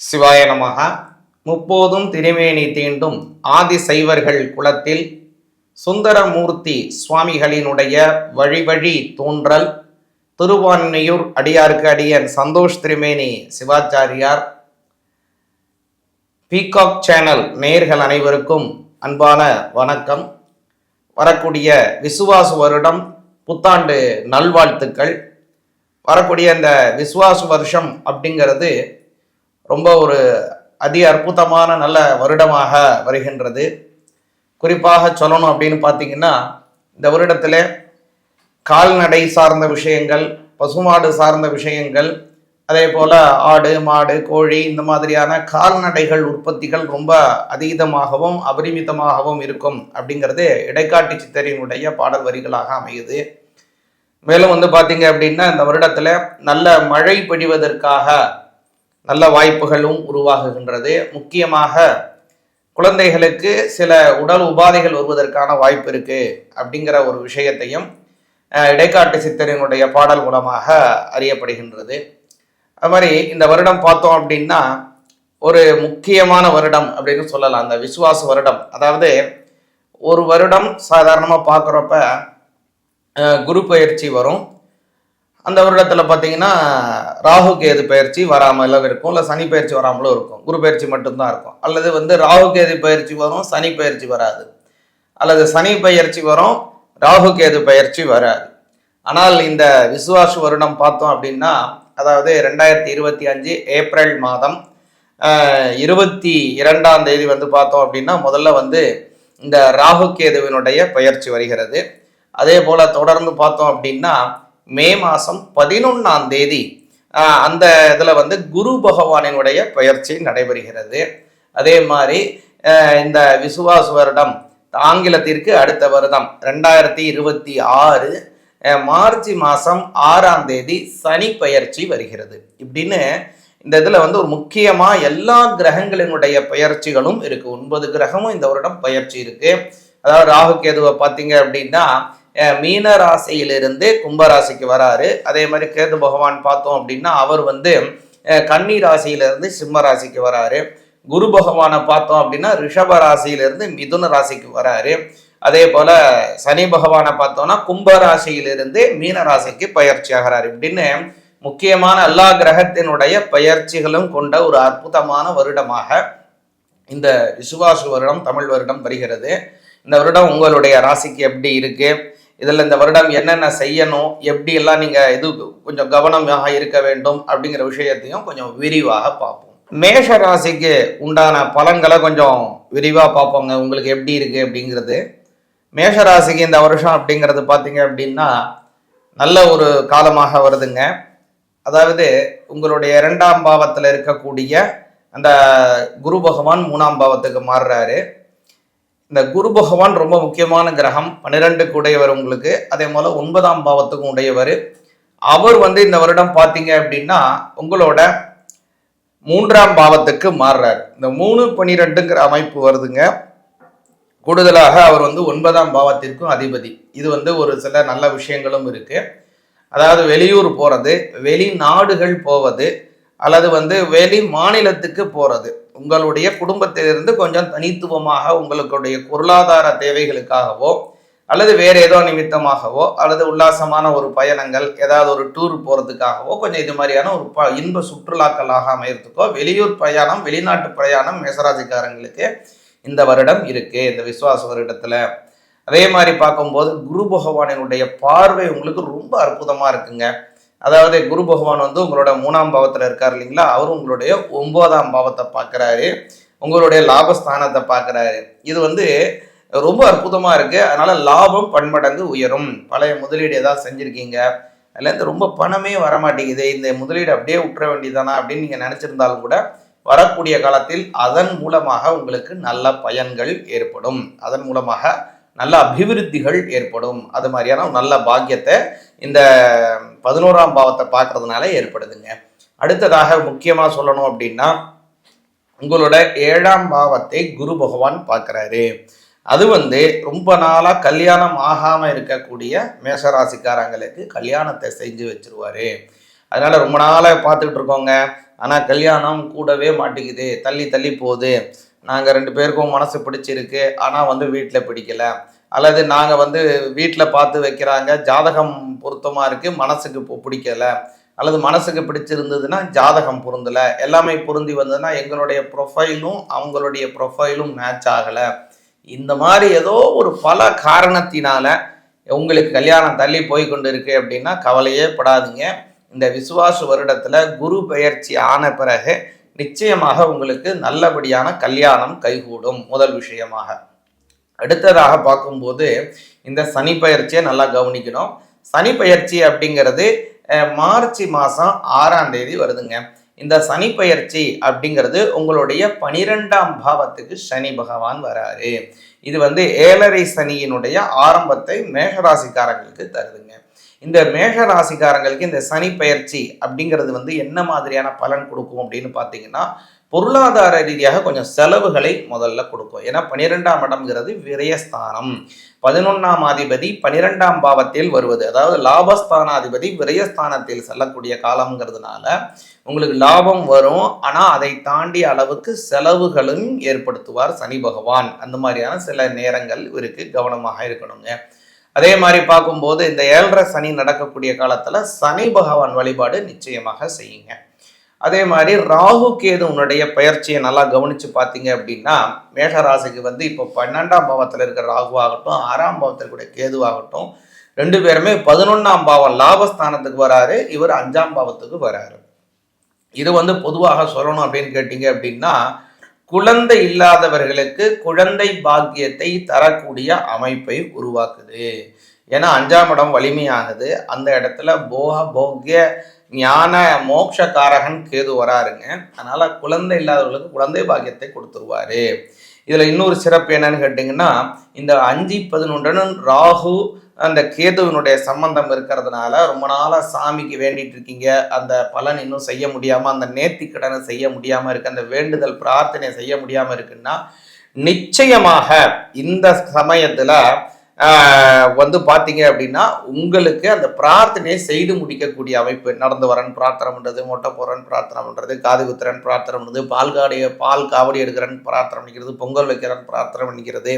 சிவாய நமக முப்போதும் திருமேனி தீண்டும் ஆதி சைவர்கள் குலத்தில் சுந்தரமூர்த்தி சுவாமிகளினுடைய வழிவழி தோன்றல் திருவான்மையூர் அடியாருக்கு அடியன் சந்தோஷ் திருமேனி சிவாச்சாரியார் பீகாக் சேனல் நேயர்கள் அனைவருக்கும் அன்பான வணக்கம். வரக்கூடிய விசுவாசு வருடம் புத்தாண்டு நல்வாழ்த்துக்கள். வரக்கூடிய இந்த விசுவாசு வருஷம் அப்படிங்கிறது ரொம்ப ஒரு அதி அற்புதமான நல்ல வருடமாக வருகின்றது. குறிப்பாக சொல்லணும் அப்படின்னு பார்த்தீங்கன்னா இந்த வருடத்தில் கால்நடை சார்ந்த விஷயங்கள் பசுமாடு சார்ந்த விஷயங்கள் அதே போல் ஆடு மாடு கோழி இந்த மாதிரியான கால்நடைகள் உற்பத்திகள் ரொம்ப அதீதமாகவும் அபரிமிதமாகவும் இருக்கும் அப்படிங்கிறது இடைக்காட்டு சித்தரினுடைய பாடல் வரிகளாக அமையுது. மேலும் வந்து பார்த்தீங்க அப்படின்னா இந்த வருடத்தில் நல்ல மழை பெய்வதற்காக நல்ல வாய்ப்புகளும் உருவாகுகின்றது. முக்கியமாக குழந்தைகளுக்கு சில உடல் உபாதைகள் வருவதற்கான வாய்ப்பு இருக்கு அப்படிங்கிற ஒரு விஷயத்தையும் இடைக்காட்டு சித்தரினுடைய பாடல் மூலமாக அறியப்படுகின்றது. அது மாதிரி இந்த வருடம் பார்த்தோம் அப்படின்னா ஒரு முக்கியமான வருடம் அப்படின்னு சொல்லலாம். அந்த விசுவாச வருடம். அதாவது ஒரு வருடம் சாதாரணமாக பார்க்குறப்ப குரு பயிற்சி வரும். அந்த வருடத்தில் பார்த்தீங்கன்னா ராகு கேது பயிற்சி வராமலும் இருக்கும். இல்லை சனி பயிற்சி வராமலும் இருக்கும். குரு பயிற்சி மட்டும்தான் இருக்கும். அல்லது வந்து ராகு கேது பயிற்சி வரும் சனி பயிற்சி வராது. அல்லது சனி பயிற்சி வரும் ராகு கேது பயிற்சி வராது. ஆனால் இந்த விசுவாச வருடம் பார்த்தோம் அப்படின்னா அதாவது ரெண்டாயிரத்தி இருபத்தி அஞ்சு ஏப்ரல் மாதம் இருபத்தி இரண்டாம் தேதி வந்து பார்த்தோம் அப்படின்னா முதல்ல வந்து இந்த ராகு கேதுவினுடைய பயிற்சி வருகிறது. அதே போல் தொடர்ந்து பார்த்தோம் அப்படின்னா மே மாதம் பதினொன்றாம் தேதி அந்த இதில் வந்து குரு பகவானினுடைய பயிற்சி நடைபெறுகிறது. அதே மாதிரி இந்த விசுவாச வருடம் ஆங்கிலத்திற்கு அடுத்த வருடம் ரெண்டாயிரத்தி இருபத்தி ஆறு மார்ச் மாதம் ஆறாம் தேதி சனி பயிற்சி வருகிறது. இப்படின்னு இந்த இதில் வந்து ஒரு முக்கியமாக எல்லா கிரகங்களினுடைய பயிற்சிகளும் இருக்குது ஒன்பது கிரகமும் இந்த வருடம் பயிற்சி இருக்குது அதாவது ராகு கேதுவை பார்த்தீங்க அப்படின்னா மீன ராசியிலிருந்து கும்பராசிக்கு வராரு. அதே மாதிரி கேது பகவான் பார்த்தோம் அப்படின்னா அவர் வந்து கன்னி ராசியிலிருந்து சிம்ம ராசிக்கு வராரு. குரு பகவானை பார்த்தோம் அப்படின்னா ரிஷப ராசியிலிருந்து மிதுன ராசிக்கு வராரு. அதே போல சனி பகவானை பார்த்தோம்னா கும்ப ராசியிலிருந்து மீன ராசிக்கு பயிற்சி ஆகிறார். இப்படின்னு முக்கியமான எல்லா கிரகத்தினுடைய பயிற்சிகளும் கொண்ட ஒரு அற்புதமான வருடமாக இந்த விசுவாசு வருடம் தமிழ் வருடம் வருகிறது. இந்த வருடம் உங்களுடைய ராசிக்கு எப்படி இருக்குது இதில் இந்த வருடம் என்னென்ன செய்யணும் எப்படியெல்லாம் நீங்கள் இது கொஞ்சம் கவனமாக இருக்க வேண்டும் அப்படிங்கிற விஷயத்தையும் கொஞ்சம் விரிவாக பார்ப்போம். மேஷ ராசிக்கு உண்டான பலன்களை கொஞ்சம் விரிவாக பார்ப்போங்க. உங்களுக்கு எப்படி இருக்குது அப்படிங்கிறது. மேஷ ராசிக்கு இந்த வருஷம் அப்படிங்கிறது பார்த்தீங்க அப்படின்னா நல்ல ஒரு காலமாக வருதுங்க. அதாவது உங்களுடைய இரண்டாம் பாவத்தில் இருக்கக்கூடிய அந்த குரு பகவான் மூணாம் பாவத்துக்கு மாறுறாரு. இந்த குரு பகவான் ரொம்ப முக்கியமான கிரகம். பன்னிரெண்டுக்கு உடையவர் உங்களுக்கு. அதே போல ஒன்பதாம் பாவத்துக்கும் உடையவர். அவர் வந்து இந்த வருடம் பார்த்தீங்க அப்படின்னா உங்களோட மூன்றாம் பாவத்துக்கு மாறுறார். இந்த மூணு பன்னிரெண்டுங்கிற அமைப்பு வருதுங்க. கூடுதலாக அவர் வந்து ஒன்பதாம் பாவத்திற்கும் அதிபதி. இது வந்து ஒரு சில நல்ல விஷயங்களும் இருக்கு. அதாவது வெளியூர் போறது வெளிநாடுகள் போவது அல்லது வந்து வெளி மாநிலத்துக்கு போறது. உங்களுடைய குடும்பத்திலிருந்து கொஞ்சம் தனித்துவமாக உங்களுடைய பொருளாதார தேவைகளுக்காகவோ அல்லது வேறு ஏதோ நிமித்தமாகவோ அல்லது உல்லாசமான ஒரு பயணங்கள் ஏதாவது ஒரு டூர் போகிறதுக்காகவோ கொஞ்சம் இது மாதிரியான ஒரு ப இன்ப சுற்றுலாக்களாக அமையறதுக்கோ வெளியூர் பிரயாணம் வெளிநாட்டு பிரயாணம் மேசராசிக்காரங்களுக்கு இந்த வருடம் இருக்குது இந்த விஸ்வாச வருடத்தில். அதே மாதிரி பார்க்கும்போது குரு பகவானினுடைய பார்வை உங்களுக்கு ரொம்ப அற்புதமாக இருக்குங்க. அதாவது குரு பகவான் வந்து உங்களோட மூணாம் பாவத்தில் இருக்கார் இல்லைங்களா? அவரும் உங்களுடைய ஒன்பதாம் பாவத்தை பார்க்குறாரு. உங்களுடைய லாபஸ்தானத்தை பார்க்குறாரு. இது வந்து ரொம்ப அற்புதமாக இருக்குது அதனால் லாபம் பன்மடங்கு உயரும். பழைய முதலீடு ஏதாவது செஞ்சிருக்கீங்க. அதுலேருந்து ரொம்ப பணமே வர மாட்டேங்குது இந்த முதலீடு அப்படியே விட்டுற வேண்டியதானா அப்படின்னு நீங்கள் நினச்சிருந்தாலும் கூட வரக்கூடிய காலத்தில் அதன் மூலமாக உங்களுக்கு நல்ல பயன்கள் ஏற்படும். அதன் மூலமாக நல்ல அபிவிருத்திகள் ஏற்படும். அது மாதிரியான நல்ல பாக்கியத்தை இந்த பதினோராம் பாவத்தை பார்க்கறதுனால ஏற்படுதுங்க. அடுத்ததாக முக்கியமாக சொல்லணும் அப்படின்னா உங்களோட ஏழாம் பாவத்தை குரு பகவான் பார்க்குறாரு. அது வந்து ரொம்ப நாளாக கல்யாணம் ஆகாமல் இருக்கக்கூடிய மேஷராசிக்காரங்களுக்கு கல்யாணத்தை செஞ்சு வச்சிருவாரு. அதனால ரொம்ப நாளாக பார்த்துக்கிட்டு இருக்கோங்க. ஆனால் கல்யாணம் கூடவே மாட்டேங்குது. தள்ளி தள்ளி போகுது. நாங்கள் ரெண்டு பேருக்கும் மனசு பிடிச்சிருக்கு. ஆனால் வந்து வீட்டில் பிடிக்கல. அல்லது நாங்கள் வந்து வீட்டில் பார்த்து வைக்கிறாங்க. ஜாதகம் பொருத்தமாக இருக்குது மனசுக்கு பிடிக்கல. அல்லது மனசுக்கு பிடிச்சிருந்ததுன்னா ஜாதகம் பொருந்தலை. எல்லாமே பொருந்தி வந்ததுன்னா எங்களுடைய ப்ரொஃபைலும் அவங்களுடைய ப்ரொஃபைலும் மேட்ச் ஆகலை. இந்த மாதிரி ஏதோ ஒரு பல காரணத்தினால உங்களுக்கு கல்யாணம் தள்ளி போய் கொண்டு இருக்கு அப்படின்னா கவலையே படாதீங்க. இந்த விசுவாச வருடத்தில் குரு பெயர்ச்சி ஆன பிறகு நிச்சயமாக உங்களுக்கு நல்லபடியான கல்யாணம் கைகூடும் முதல் விஷயமாக. அடுத்ததாக பார்க்கும்போது இந்த சனி பயிற்சியை நல்லா கவனிக்கணும். சனி பயிற்சி அப்படிங்கிறது மார்ச் மாதம் ஆறாம் தேதி வருதுங்க. இந்த சனி பயிற்சி அப்படிங்கிறது உங்களுடைய பனிரெண்டாம் பாவத்துக்கு சனி பகவான் வராரு. இது வந்து ஏழரை சனியினுடைய ஆரம்பத்தை மேகராசிக்காரங்களுக்கு தருதுங்க. இந்த மேகராசிக்காரங்களுக்கு இந்த சனி பயிற்சி அப்படிங்கிறது வந்து என்ன மாதிரியான பலன் கொடுக்கும் அப்படின்னு பார்த்தீங்கன்னா பொருளாதார ரீதியாக கொஞ்சம் செலவுகளை முதல்ல கொடுக்கும். ஏன்னா பனிரெண்டாம் இடம்ங்கிறது விரயஸ்தானம். பதினொன்றாம் அதிபதி பனிரெண்டாம் பாவத்தில் வருவது. அதாவது லாபஸ்தானாதிபதி விரயஸ்தானத்தில் செல்லக்கூடிய காலம்ங்கிறதுனால உங்களுக்கு லாபம் வரும். ஆனால் அதை தாண்டிய அளவுக்கு செலவுகளும் ஏற்படுத்துவார் சனி பகவான். அந்த மாதிரியான சில நேரங்கள் இவருக்கு கவனமாக இருக்கணுங்க. அதே மாதிரி பார்க்கும்போது இந்த ஏழரை சனி நடக்கக்கூடிய காலத்தில் சனி பகவான் வழிபாடு நிச்சயமாக செய்யுங்க. அதே மாதிரி ராகு கேது உன்னுடைய பயிற்சியை நல்லா கவனிச்சு பார்த்தீங்க அப்படின்னா மேஷராசிக்கு வந்து இப்போ பன்னெண்டாம் பாவத்தில் இருக்கிற ராகு ஆகட்டும் ஆறாம் பாவத்தில் இருக்கக்கூடிய கேது ஆகட்டும் ரெண்டு பேருமே பதினொன்றாம் பாவம் லாபஸ்தானத்துக்கு வராரு இவர் அஞ்சாம் பாவத்துக்கு வராரு. இது வந்து பொதுவாக சொல்லணும் அப்படின்னு கேட்டீங்க அப்படின்னா குழந்தை இல்லாதவர்களுக்கு குழந்தை பாக்கியத்தை தரக்கூடிய அமைப்பை உருவாக்குது. ஏன்னா அஞ்சாம் இடம் வலிமையாகுது. அந்த இடத்துல போக போக்கிய ஞான மோட்சக்காரகன் கேது வராருங்க. அதனால குழந்தை இல்லாதவர்களுக்கு குழந்தை பாக்கியத்தை கொடுத்துருவாரு. இதுல இன்னொரு சிறப்பு என்னன்னு கேட்டிங்கன்னா இந்த அஞ்சு பதினொன்றுடன் ராகு அந்த கேதுவினுடைய சம்பந்தம் இருக்கிறதுனால ரொம்ப நாளாக சாமிக்கு வேண்டிட்டு இருக்கீங்க. அந்த பலன் இன்னும் செய்ய முடியாமல் அந்த நேர்த்தி கடனை செய்ய முடியாமல் இருக்கு அந்த வேண்டுதல் பிரார்த்தனை செய்ய முடியாமல் இருக்குன்னா நிச்சயமாக இந்த சமயத்தில் வந்து பார்த்தீங்க அப்படின்னா உங்களுக்கு அந்த பிரார்த்தனையை செய்து முடிக்கக்கூடிய அமைப்பு நடந்து வரன் பிரார்த்தனை பண்ணுறது மொட்டை போகிறன் பிரார்த்தனை பண்ணுறது காது குத்துறன் பிரார்த்தனை பண்ணுறது பால் காடி பால் காவடி எடுக்கிறன் பிரார்த்தனை பண்ணிக்கிறது பொங்கல் வைக்கிறன் பிரார்த்தனை பண்ணிக்கிறது.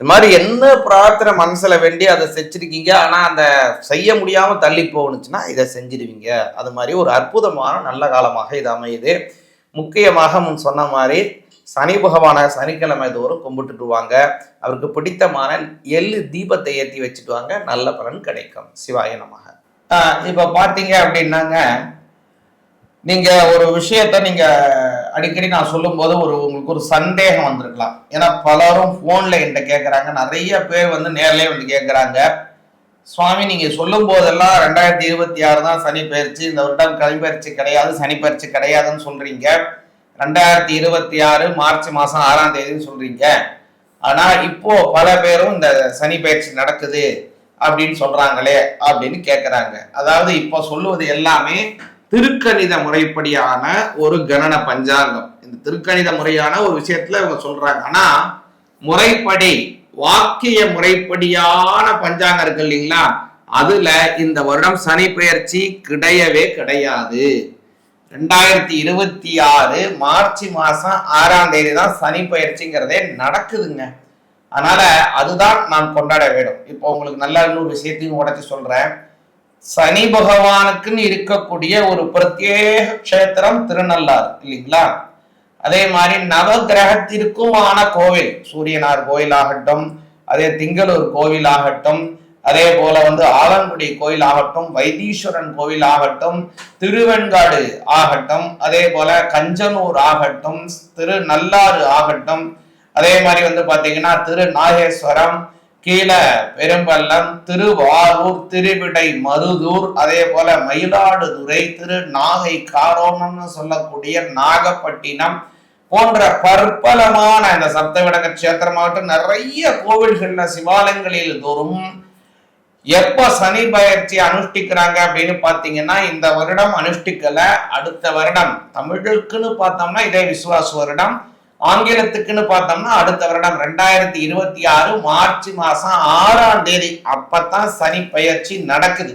இது மாதிரி என்ன பிரார்த்தனை மனசில் வேண்டி அதை செஞ்சுருக்கீங்க? ஆனால் அந்த செய்ய முடியாமல் தள்ளி போகணுச்சுன்னா இதை செஞ்சிருவீங்க. அது மாதிரி ஒரு அற்புதமான நல்ல காலமாக இது அமையுது. முக்கியமாக முன் சொன்ன மாதிரி சனி பகவான சனிக்கிழமை தோறும் கும்பிட்டுட்டு வாங்க அவருக்கு பிடித்தமான எள்ளு தீபத்தை ஏற்றி வச்சுட்டு வாங்க நல்ல பலன் கிடைக்கும். சிவாய நமக. பார்த்தீங்க அப்படின்னாங்க. நீங்கள் ஒரு விஷயத்த நீங்கள் அடிக்கடி நான் சொல்லும்போது ஒரு உங்களுக்கு ஒரு சந்தேகம் வந்திருக்கலாம். ஏன்னா பலரும் ஃபோனில் என்கிட்ட கேட்குறாங்க நிறைய பேர் வந்து நேர்லேயே வந்து கேட்குறாங்க சுவாமி நீங்கள் சொல்லும் போதெல்லாம் ரெண்டாயிரத்தி இருபத்தி ஆறு தான் சனி பயிற்சி. இந்த வருடம் கலைப்பயிற்சி கிடையாது சனி பயிற்சி கிடையாதுன்னு சொல்கிறீங்க ரெண்டாயிரத்தி இருபத்தி ஆறு மார்ச் மாசம் ஆறாம் தேதின்னு சொல்றீங்க. ஆனா இப்போ பல பேரும் இந்த சனி பயிற்சி நடக்குது அப்படின்னு சொல்றாங்களே அப்படின்னு கேட்குறாங்க அதாவது இப்போ சொல்லுவது எல்லாமே திருக்கணித முறைப்படியான ஒரு கணன பஞ்சாங்கம். இந்த திருக்கணித முறையான ஒரு விஷயத்துல இவங்க சொல்றாங்க. ஆனா முறைப்படி வாக்கிய முறைப்படியான பஞ்சாங்கம் இருக்கு இல்லைங்களா? அதுல இந்த வருடம் சனி பெயர்ச்சி கிடையவே கிடையாது. ரெண்டாயிரத்தி இருபத்தி ஆறு மார்ச் மாதம் ஆறாம் தேதி தான் சனி பயிற்சிங்கிறதே நடக்குதுங்க. அதனால அதுதான் நாம் கொண்டாட வேண்டும். இப்போ உங்களுக்கு நல்ல இன்னொரு விஷயத்தையும் உடச்சி சொல்றேன். சனி பகவானுக்குன்னு இருக்கக்கூடிய ஒரு பிரத்யேக க்ஷேத்திரம் திருநள்ளாறு இல்லைங்களா? அதே மாதிரி நவகிரகத்திற்குமான கோவில் சூரியனார் கோயில் ஆகட்டும் அதே திங்களூர் கோவில் ஆகட்டும் அதே போல வந்து ஆலங்குடி கோயில் ஆகட்டும் வைத்தீஸ்வரன் கோவில் ஆகட்டும் திருவெண்காடு ஆகட்டும் அதே போல கஞ்சனூர் ஆகட்டும் திரு நல்லாறு ஆகட்டும் அதே மாதிரி வந்து பாத்தீங்கன்னா திரு நாகேஸ்வரம் கீழே பெரும்பள்ளம் திருவாரூர் திருவிடை மருதூர் அதே போல மயிலாடுதுறை திரு நாகை காரோணம்னு சொல்லக்கூடிய நாகப்பட்டினம் போன்ற பற்பலமான இந்த சப்தவிடங்க கஷேத்திரமாகட்டும் நிறைய கோவில்கள்ல சிவாலயங்களில் தோறும் எப்ப சனி பயிற்சி அனுஷ்டிக்கிறாங்க அப்படின்னு பாத்தீங்கன்னா இந்த வருடம் அனுஷ்டிக்கல அடுத்த வருடம் தமிழுக்குன்னு பார்த்தோம்னா இதே விசுவாச வருடம் ஆங்கிலத்துக்குன்னு பார்த்தோம்னா அடுத்த வருடம் ரெண்டாயிரத்தி இருபத்தி ஆறு மார்ச் மாசம் ஆறாம் தேதி. அப்பத்தான் சனி பயிற்சி நடக்குது.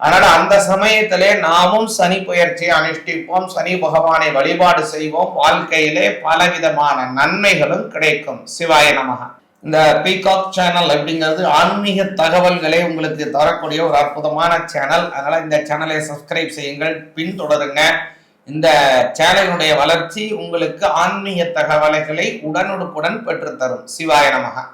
அதனால அந்த சமயத்திலே நாமும் சனி பயிற்சியை அனுஷ்டிப்போம் சனி பகவானை வழிபாடு செய்வோம். வாழ்க்கையிலே பலவிதமான நன்மைகளும் கிடைக்கும். சிவாய நமகா இந்த பீகாக் சேனல் அப்படிங்கிறது ஆன்மீக தகவல்களை உங்களுக்கு தரக்கூடிய ஒரு அற்புதமான சேனல் அதனால் இந்த சேனலை சப்ஸ்கிரைப் செய்யுங்கள் பின்தொடருங்க. இந்த சேனலினுடைய வளர்ச்சி உங்களுக்கு ஆன்மீக தகவல்களை உடனுக்குடன் பெற்றுத்தரும். சிவாய நமகா.